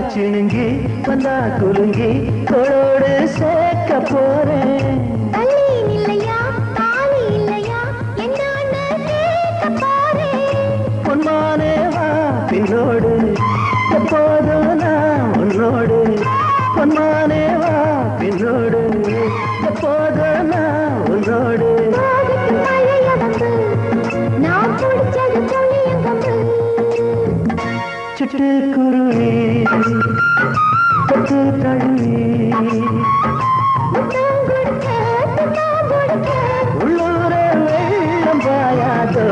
சிணுங்கி வந்தா குலுங்கி தோளோடு சேர்க்க போறேன். பொன்மானே வா பின்னோடு. எப்போதும் நான் உன்னோடு. பொன்மானே வா பின்னோடு. எப்போதும் நான் உன்னோடு. சிட்டு குருவே. தழுவே. உள்ளூரே வெள்ளம் பாயாதோ.